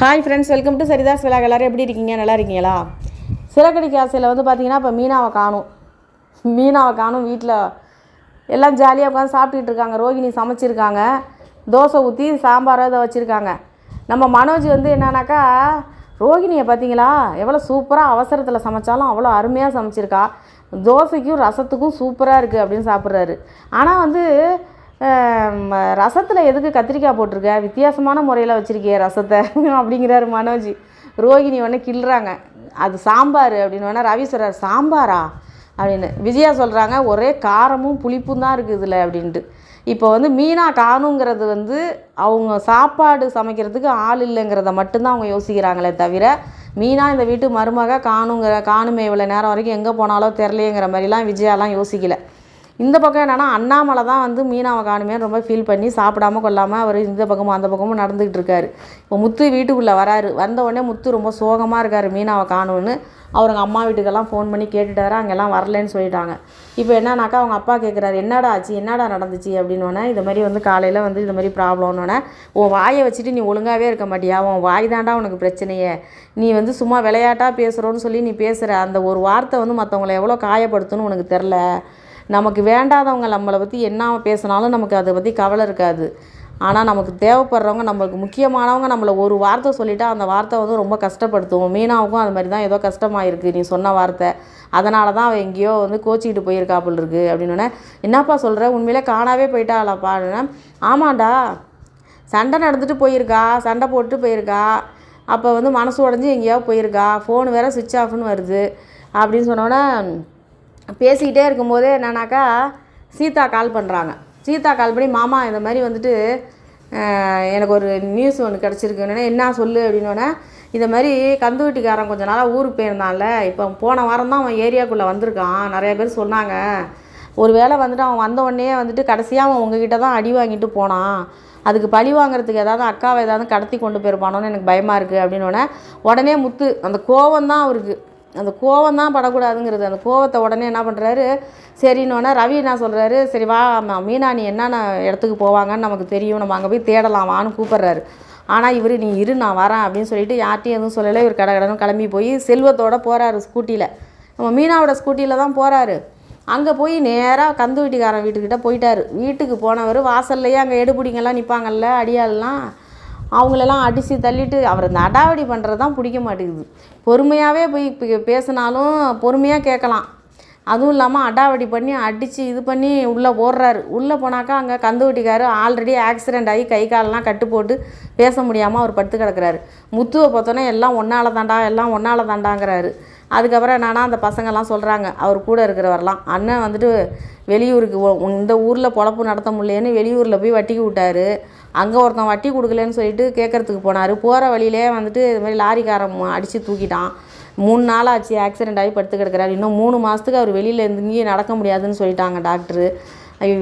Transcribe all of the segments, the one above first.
Hi friends welcome to Saritha's விழா எல்லோரும் எப்படி இருக்கீங்க? நல்லா இருக்கீங்களா? சிறகடி ஆசையில் வந்து பார்த்தீங்கன்னா இப்போ மீனாவை காணும். மீனாவை காணும் வீட்டில் எல்லாம் ஜாலியாக உட்காந்து சாப்பிட்டுட்டு இருக்காங்க. ரோகிணி சமைச்சிருக்காங்க. தோசை ஊற்றி சாம்பார் இதை வச்சுருக்காங்க. நம்ம மனோஜ் வந்து என்னன்னாக்கா ரோகிணியை பார்த்தீங்களா எவ்வளோ சூப்பராக அவசரத்தில் சமைச்சாலும் அவ்வளோ அருமையாக சமைச்சிருக்கா. தோசைக்கும் ரசத்துக்கும் சூப்பராக இருக்குது அப்படின்னு சாப்பிட்றாரு. ஆனால் வந்து ரசத்தில் எதுக்கு கத்திரிக்காய் போட்டிருக்க? வித்தியாசமான முறையில் வச்சுருக்கிய ரசத்தை அப்படிங்கிறாரு மனோஜ். ரோகிணி ஒன்று கிள்றாங்க. அது சாம்பார் அப்படின்னு வேணால் ரவி சொல்கிறார் சாம்பாரா? அப்படின்னு. விஜயா சொல்கிறாங்க ஒரே காரமும் புளிப்பும் தான் இருக்குது இதில் அப்படின்ட்டு. இப்போ வந்து மீனாக காணுங்கிறது வந்து அவங்க சாப்பாடு சமைக்கிறதுக்கு ஆள் இல்லைங்கிறத மட்டும்தான் அவங்க யோசிக்கிறாங்களே தவிர மீனாக இந்த வீட்டு மருமக காணுங்கிற காணுமே இவ்வளோ நேரம் வரைக்கும் எங்கே போனாலோ தெரிலையேங்கிற மாதிரிலாம் விஜயாலாம் யோசிக்கலை. இந்த பக்கம் என்னென்னா அண்ணாமலை தான் வந்து மீனாவை காணுமே ரொம்ப ஃபீல் பண்ணி சாப்பிடாம கொள்ளாமல் அவர் இந்த பக்கமும் அந்த பக்கமும் நடந்துக்கிட்டு இருக்காரு. இப்போ முத்து வீட்டுக்குள்ளே வராரு. வந்த உடனே முத்து ரொம்ப சோகமாக இருக்கார் மீனாவை காணும்னு அவருங்க அம்மா வீட்டுக்கெல்லாம் ஃபோன் பண்ணி கேட்டுட்டாரு. அங்கெல்லாம் வரலன்னு சொல்லிட்டாங்க. இப்போ என்னன்னாக்கா அவங்க அப்பா கேட்குறாரு என்னடா ஆச்சு? என்னடா நடந்துச்சு? அப்படின்னோடனே இது மாதிரி வந்து காலையில் வந்து இது மாதிரி ப்ராப்ளம்னோடனே உன் வாயை வச்சுட்டு நீ ஒழுங்காகவே இருக்க மாட்டியா? உன் வாய் தாண்டா உனக்கு பிரச்சனையே. நீ வந்து சும்மா விளையாட்டாக பேசுகிறோன்னு சொல்லி நீ பேசுகிற அந்த ஒரு வார்த்தை வந்து மற்றவங்கள எவ்வளோ காயப்படுத்துன்னு உனக்கு தெரில. நமக்கு வேண்டாதவங்க நம்மளை பற்றி என்ன பேசினாலும் நமக்கு அதை பற்றி கவலை இருக்காது. ஆனால் நமக்கு தேவைப்படுறவங்க நம்மளுக்கு முக்கியமானவங்க நம்மளை ஒரு வார்த்தை சொல்லிட்டா அந்த வார்த்தை வந்து ரொம்ப கஷ்டப்படுத்துவோம். மீனாவுக்கும் அது மாதிரி தான் ஏதோ கஷ்டமாக இருக்குது நீ சொன்ன வார்த்தை. அதனால தான் அவள் எங்கேயோ வந்து கோச்சிக்கிட்டு போயிருக்காப்புல இருக்கு அப்படின்னோடனே என்னப்பா சொல்கிற உண்மையிலே காணாவே போயிட்டாளாப்பா ஆமாண்டா சண்டை நடந்துட்டு போயிருக்கா சண்டை போட்டு போயிருக்கா. அப்போ வந்து மனசு உடஞ்சி எங்கேயாவது போயிருக்கா. ஃபோன் வேறு சுவிட்ச் ஆஃப்னு வருது. அப்படின்னு சொன்னோன்னே பேசிக்கிட்டே இருக்கும்போதே என்னன்னாக்கா சீதா கால் பண்ணுறாங்க சீதா கால் பண்ணி மாமா இந்த மாதிரி வந்துட்டு எனக்கு ஒரு நியூஸ் ஒன்று கிடச்சிருக்குன்னு என்ன சொல்லு? அப்படின்னோடனே இதை மாதிரி கந்து வீட்டுக்காரன் கொஞ்சம் நாளாக ஊருக்கு போயிருந்தான்ல. இப்போ போன வாரம் தான் அவன் ஏரியாக்குள்ளே வந்திருக்கான். நிறைய பேர் சொன்னாங்க. ஒரு வேளை வந்துட்டு அவன் வந்த உடனே வந்துட்டு கடைசியாக அவன் உங்ககிட்ட தான் அடி வாங்கிட்டு போனான். அதுக்கு பழி வாங்குறதுக்கு ஏதாவது அக்காவை ஏதாவது கடத்தி கொண்டு போயிருப்பானோன்னு எனக்கு பயமாக இருக்குது அப்படின்னோடனே உடனே முத்து அந்த கோவம் தான் அவருக்கு. அந்த கோவம் தான் படக்கூடாதுங்கிறது. அந்த கோவத்தை உடனே என்ன பண்ணுறாரு சரின்னொன்னே ரவி என்ன சொல்கிறாரு சரி வா மீனா நீ என்னென்ன இடத்துக்கு போவாங்கன்னு நமக்கு தெரியும். நம்ம அங்கே போய் தேடலாம் வான்னு கூப்பிட்றாரு. ஆனால் இவர் நீ இரு நான் வரேன் அப்படின்னு சொல்லிட்டு யார்ட்டையும் எதுவும் சொல்லலை. இவர் கடை கடன்னு கிளம்பி போய் செல்வத்தோடு போகிறாரு ஸ்கூட்டியில் நம்ம மீனாவோட ஸ்கூட்டியில் தான் போகிறாரு அங்கே போய் நேராக கந்து வீட்டுக்காரன் வீட்டுக்கிட்ட போயிட்டார். வீட்டுக்கு போனவர் வாசல்லையே அங்கே எடுபிடிங்கெல்லாம் நிற்பாங்கல்ல அடியாலெலாம் அவங்களெல்லாம் அடித்து தள்ளிட்டு அவர் இந்த அடாவடி பண்ணுறது தான் பிடிக்க மாட்டேங்குது. பொறுமையாகவே போய் பேசினாலும் பொறுமையாக கேட்கலாம். அதுவும் இல்லாமல் அடாவடி பண்ணி அடித்து இது பண்ணி உள்ளே ஓடுறாரு. உள்ளே போனாக்கா அங்கே கந்துவட்டிக்காரு ஆல்ரெடி ஆக்சிடெண்ட் ஆகி கை காலெலாம் கட்டு போட்டு பேச முடியாமல் அவர் படுத்து கிடக்கிறாரு. முத்துவை பார்த்தோன்னே எல்லாம் ஒன்றால் தாண்டா எல்லாம் ஒன்றால் தாண்டாங்கிறாரு அதுக்கப்புறம் என்னன்னா அந்த பசங்கள்லாம் சொல்கிறாங்க அவர் கூட இருக்கிறவரெலாம் அண்ணன் வந்துட்டு வெளியூருக்கு இந்த ஊரில் பொழப்பு நடத்த முடியலன்னு வெளியூரில் போய் வட்டிக்கு விட்டார். அங்கே ஒருத்தன் வட்டி கொடுக்கலன்னு சொல்லிட்டு கேட்குறதுக்கு போனார். போகிற வழியிலே வந்துட்டு இது மாதிரி லாரிக்காரன் அடித்து தூக்கிட்டான். மூணு நாள் ஆச்சு ஆக்சிடெண்ட் ஆகி படுத்து கிடக்கிறார். இன்னும் மூணு மாதத்துக்கு அவர் வெளியில் இருந்து இங்கேயும் நடக்க முடியாதுன்னு சொல்லிட்டாங்க டாக்டரு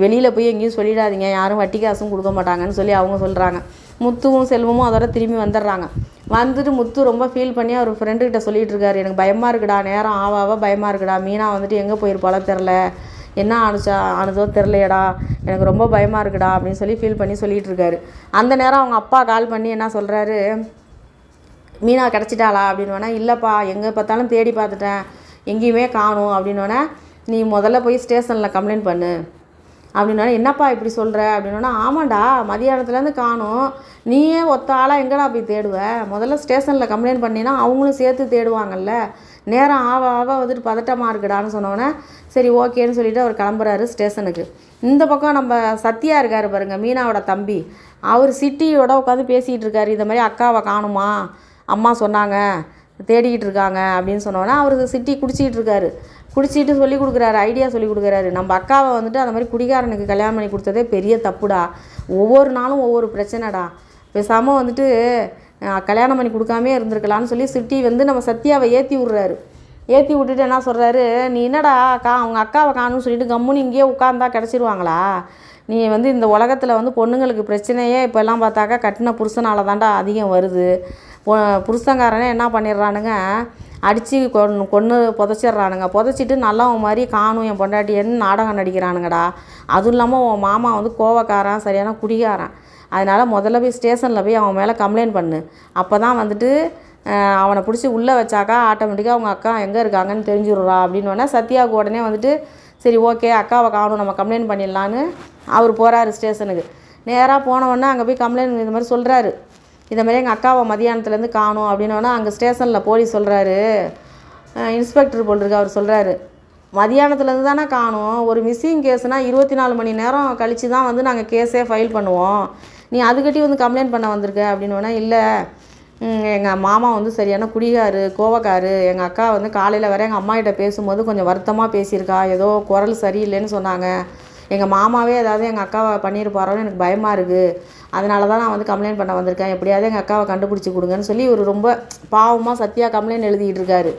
வெளியில் போய் எங்கேயும் சொல்லிடாதீங்க. யாரும் வட்டி காசும் கொடுக்க மாட்டாங்கன்னு சொல்லி அவங்க சொல்கிறாங்க முத்துவும் செல்வமும் அதோட திரும்பி வந்துடுறாங்க. வந்துட்டு முத்து ரொம்ப ஃபீல் பண்ணி அவர் ஃப்ரெண்டுக்கிட்ட சொல்லிகிட்டு இருக்காரு. எனக்கு பயமாக இருக்குடா நேரம் ஆவாவா பயமாக இருக்குடா. மீனா வந்துட்டு எங்கே போயிருப்பாளோ தெரில என்ன ஆணுச்சா? ஆனதோ தெரிலையடா எனக்கு ரொம்ப பயமாக இருக்குடா அப்படின்னு சொல்லி ஃபீல் பண்ணி சொல்லிகிட்டு இருக்காரு அந்த நேரம் அவங்க அப்பா கால் பண்ணி என்ன சொல்கிறாரு மீனா கிடச்சிட்டாளா அப்படின்னு இல்லைப்பா எங்கே பார்த்தாலும் தேடி பார்த்துட்டேன். எங்கேயுமே காணும். அப்படின்னோடனே நீ முதல்ல போய் ஸ்டேஷனில் கம்ப்ளைண்ட் பண்ணு. அப்படின்னா என்னப்பா இப்படி சொல்கிற அப்படின்னா ஆமாண்டா மதியானத்துலேருந்து காணும். நீயே ஒத்த ஆளாக எங்கடா போய் தேடுவ? முதல்ல ஸ்டேஷனில் கம்ப்ளைண்ட் பண்ணினா அவங்களும் சேர்த்து தேடுவாங்கல்ல. நேரம் ஆவ ஆவ வந்துட்டு பதட்டமாக இருக்குடான்னு சொன்னோன்னே சரி ஓகேன்னு சொல்லிவிட்டு அவர் கிளம்புறாரு ஸ்டேஷனுக்கு. இந்த பக்கம் நம்ம சத்யா இருக்கார் பாருங்கள் மீனாவோட தம்பி. அவர் சிட்டியோட உட்காந்து பேசிகிட்டு இருக்காரு. இந்த மாதிரி அக்காவை காணுமா? அம்மா சொன்னாங்க தேடிக்கிட்டு இருக்காங்க. அப்படின்னு சொன்னோன்னே அவர் சிட்டி குடிச்சிக்கிட்டு இருக்காரு. குடிச்சிட்டு சொல்லி கொடுக்குறாரு ஐடியா சொல்லி கொடுக்குறாரு. நம்ம அக்காவை வந்துட்டு அந்த மாதிரி குடிகாரனுக்கு கல்யாணம் பண்ணி கொடுத்ததே பெரிய தப்புடா. ஒவ்வொரு நாளும் ஒவ்வொரு பிரச்சனைடா. பேசாமல் வந்துட்டு கல்யாணம் பண்ணி கொடுக்காமே இருந்திருக்கலான்னு சொல்லி சிட்டி வந்து நம்ம சத்யாவை ஏற்றி விட்றாரு. ஏற்றி விட்டுட்டு என்ன சொல்கிறாரு நீ என்னடா அக்கா அவங்க அக்காவை காணும்னு சொல்லிட்டு கம்முன்னு இங்கேயே உட்காந்தா கிடச்சிருவாங்களா? நீ வந்து இந்த உலகத்தில் வந்து பொண்ணுங்களுக்கு பிரச்சனையே இப்போல்லாம் பார்த்தாக்கா கட்டின புருஷனால தாண்டா அதிகம் வருது. புருஷங்காரனே என்ன பண்ணிடுறானுங்க? அடித்து கொன்று கொன்று புதைச்சிட்றானுங்க. புதைச்சிட்டு நல்லவன் மாதிரி காணும் என் பொண்டாட்டி என்ன நாடகம் நடிக்கிறானுங்கடா. அதுவும் இல்லாமல் உன் மாமா வந்து கோவக்காரன் சரியான குடிகாரன். அதனால் முதல்ல போய் ஸ்டேஷனில் போய் அவன் மேலே கம்ப்ளைண்ட் பண்ணு. அப்போ தான் வந்துட்டு அவனை பிடிச்சி உள்ளே வச்சாக்கா ஆட்டோமேட்டிக்காக அவங்க அக்கா எங்கே இருக்காங்கன்னு தெரிஞ்சுடுறா அப்படின்னு சத்யாவுக்கு உடனே வந்துட்டு சரி ஓகே அக்காவை காணும் நம்ம கம்ப்ளைண்ட் பண்ணிடலான்னு அவர் போகிறாரு ஸ்டேஷனுக்கு. நேராக போனவொடனே அங்கே போய் கம்ப்ளைண்ட் இந்த மாதிரி சொல்கிறாரு இந்த மாதிரி எங்கள் அக்காவை மதியானத்துலேருந்து காணும் அப்படின்னோடனே அங்கே ஸ்டேஷனில் போலீஸ் சொல்கிறாரு இன்ஸ்பெக்டர் போல்ருக்கு அவர் சொல்கிறாரு மதியானத்துலேருந்து தானே காணும். ஒரு மிஸ்ஸிங் கேஸ்னால் இருபத்தி நாலு மணி நேரம் கழித்து தான் வந்து நாங்கள் கேஸே ஃபைல் பண்ணுவோம். நீ அதுக்கட்டி வந்து கம்ப்ளைண்ட் பண்ண வந்திருக்க அப்படின்னோடனே இல்லை. எங்கள் மாமா வந்து சரியான குடிகாரு கோவக்காரு. எங்கள் அக்கா வந்து காலையில் வர எங்கள் அம்மாகிட்ட பேசும்போது கொஞ்சம் வருத்தமாக பேசியிருக்கா. ஏதோ குரல் சரியில்லைன்னு சொன்னாங்க. எங்கள் மாமாவே ஏதாவது எங்கள் அக்காவை பண்ணியிருப்பாரோன்னு எனக்கு பயமாக இருக்குது அதனால தான் நான் வந்து கம்ப்ளைண்ட் பண்ண வந்திருக்கேன். எப்படியாவது எங்கள் அக்காவை கண்டுபிடிச்சி கொடுங்கன்னு சொல்லி ஒரு ரொம்ப பாவமாக சத்யா கம்ப்ளைண்ட் எழுதிக்கிட்டு இருக்காரு.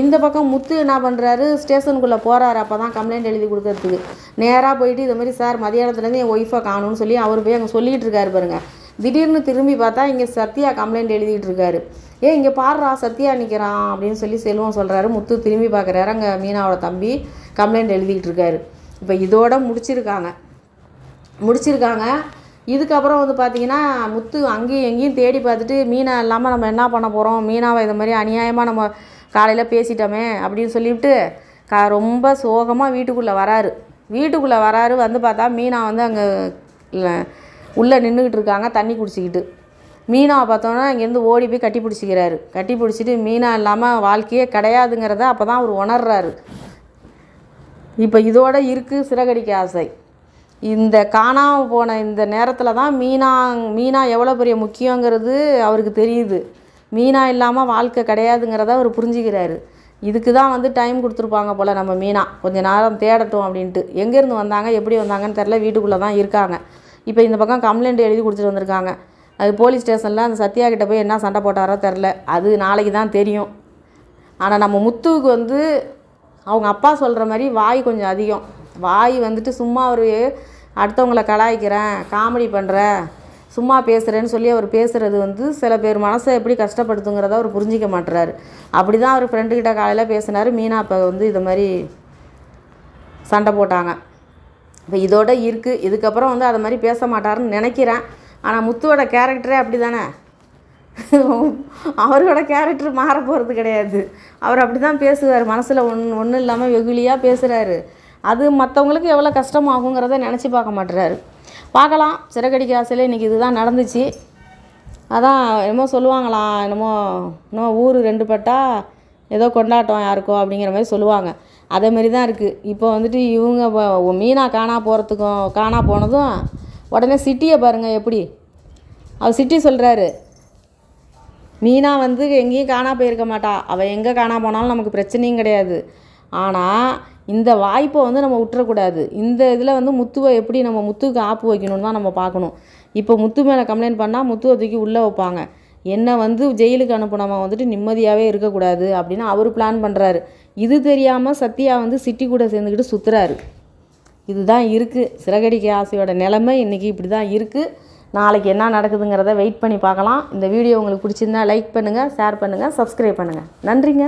இந்த பக்கம் முத்து என்ன பண்ணுறாரு ஸ்டேஷனுக்குள்ளே போகிறாரு அப்போ தான் கம்ப்ளைண்ட் எழுதி கொடுக்கறதுக்கு. நேராக போயிட்டு இது மாதிரி சார் மதியானத்துலேருந்து என் ஒய்ஃபை காணும்னு சொல்லி அவர் போய் அங்கே சொல்லிகிட்டு இருக்காரு பாருங்கள் திடீர்னு திரும்பி பார்த்தா இங்கே சத்யா கம்ப்ளைண்ட் எழுதிட்டு இருக்காரு. ஏ இங்கே பாடுறா சத்யா நிற்கிறான் அப்படின்னு சொல்லி செல்வம் சொல்கிறாரு முத்து திரும்பி பார்க்குறாரு. அங்கே மீனாவோட தம்பி கம்ப்ளைண்ட் எழுதிக்கிட்டு இருக்காரு. இப்போ இதோட முடிச்சிருக்காங்க. முடிச்சிருக்காங்க. இதுக்கப்புறம் வந்து பார்த்தீங்கன்னா முத்து அங்கேயும் எங்கேயும் தேடி பார்த்துட்டு மீனா இல்லாமல் நம்ம என்ன பண்ண போகிறோம் மீனாவை இது மாதிரி அநியாயமாக நம்ம காலையில் பேசிட்டோமே அப்படின்னு சொல்லிவிட்டு கா ரொம்ப சோகமாக வீட்டுக்குள்ளே வராரு. வீட்டுக்குள்ளே வராரு வந்து பார்த்தா மீனா வந்து அங்கே உள்ளே நின்றுக்கிட்டு இருக்காங்க தண்ணி குடிச்சிக்கிட்டு. மீனாவை பார்த்தோன்னா இங்கேருந்து ஓடி போய் கட்டி பிடிச்சிக்கிறாரு. கட்டி பிடிச்சிட்டு மீனா இல்லாமல் வாழ்க்கையே கிடையாதுங்கிறத அப்போ தான் அவர் உணர்றாரு. இப்போ இதோட இருக்குது சிறகடிக்க ஆசை. இந்த காணாமல் போன இந்த நேரத்தில் தான் மீனா மீனா எவ்வளோ பெரிய முக்கியங்கிறது அவருக்கு தெரியுது. மீனா இல்லாமல் வாழ்க்கை கிடையாதுங்கிறத அவர் புரிஞ்சுக்கிறாரு. இதுக்கு தான் வந்து டைம் கொடுத்துருப்பாங்க போல் நம்ம மீனா. கொஞ்சம் நேரம் தேடட்டும் அப்படின்ட்டு. எங்கேருந்து வந்தாங்க எப்படி வந்தாங்கன்னு தெரில வீட்டுக்குள்ளே தான் இருக்காங்க. இப்போ இந்த பக்கம் கம்ப்ளைண்ட் எழுதி கொடுத்துட்டு வந்திருக்காங்க. அது போலீஸ் ஸ்டேஷனில் அந்த சத்யா கிட்டே போய் என்ன சண்டை போட்டாரோ தெரில அது நாளைக்கு தான் தெரியும். ஆனால் நம்ம முத்துவுக்கு வந்து அவங்க அப்பா சொல்கிற மாதிரி வாய் கொஞ்சம் அதிகம். வாய் வந்துட்டு சும்மா அவர் அடுத்தவங்கள கலாய்க்கிறேன் காமெடி பண்ணுறேன் சும்மா பேசுகிறேன்னு சொல்லி அவர் பேசுகிறது வந்து சில பேர் மனசை எப்படி கஷ்டப்படுத்துங்கிறத அவர் புரிஞ்சிக்க மாட்டுறாரு அப்படி தான் அவர் ஃப்ரெண்டுக்கிட்ட காலையில் பேசினார். மீனா அப்போ வந்து இது மாதிரி சண்டை போட்டாங்க. இப்போ இதோட இருக்குது இதுக்கப்புறம் வந்து அதை மாதிரி பேச மாட்டாருன்னு நினைக்கிறேன். ஆனால் முத்துவோட கேரக்டரே அப்படி தானே அவரோட கேரக்டர் மாற போகிறது கிடையாது. அவர் அப்படி தான் பேசுவார். மனசில் ஒன் ஒன்றும் இல்லாமல் வெகுளியாக பேசுகிறாரு அது மற்றவங்களுக்கு எவ்வளோ கஷ்டமாகுங்கிறத நினச்சி பார்க்க மாட்டுறாரு. பார்க்கலாம். சிறகடிக்க ஆசையில் இன்றைக்கி இதுதான் நடந்துச்சு. அதான் என்னமோ சொல்லுவாங்களாம் என்னமோ இன்னும் ஊர் ரெண்டு பட்டா ஏதோ கொண்டாட்டம் யாருக்கோ அப்படிங்கிற மாதிரி சொல்லுவாங்க. அதே மாதிரி தான் இருக்குது இப்போ வந்துட்டு இவங்க மீனா காணா போகிறதுக்கும் காணா போனதும் உடனே சிட்டியை பாருங்கள் எப்படி. அவர் சிட்டி சொல்கிறாரு மீனா வந்து எங்கேயும் காணா போயிருக்க மாட்டா. அவள் எங்கே காணா போனாலும் நமக்கு பிரச்சனையும் கிடையாது. ஆனால் இந்த வாய்ப்பை வந்து நம்ம விட்டுறக்கூடாது. இந்த இதில் வந்து முத்துவை எப்படி நம்ம முத்துக்கு ஆப்பு வைக்கணும்னு தான் நம்ம பார்க்கணும். இப்போ முத்து மேலே கம்ப்ளைண்ட் பண்ணால் முத்துவை தூக்கி உள்ளே வைப்பாங்க. என்னை வந்து ஜெயிலுக்கு அனுப்பினவன் வந்துட்டு நிம்மதியாகவே இருக்கக்கூடாது அப்படின்னு அவர் பிளான் பண்ணுறாரு இது தெரியாமல் சத்யா வந்து சிட்டி கூட சேர்ந்துக்கிட்டு சுற்றுறாரு இதுதான் இருக்குது சிறகடிக்க ஆசையோட நிலைமை இன்றைக்கி இப்படி தான் இருக்குது நாளைக்கு என்ன நடக்குதுங்கிறத வெயிட் பண்ணி பார்க்கலாம். இந்த வீடியோ உங்களுக்கு பிடிச்சிருந்தா லைக் பண்ணுங்கள் ஷேர் பண்ணுங்கள் சப்ஸ்கிரைப் பண்ணுங்கள் நன்றிங்க.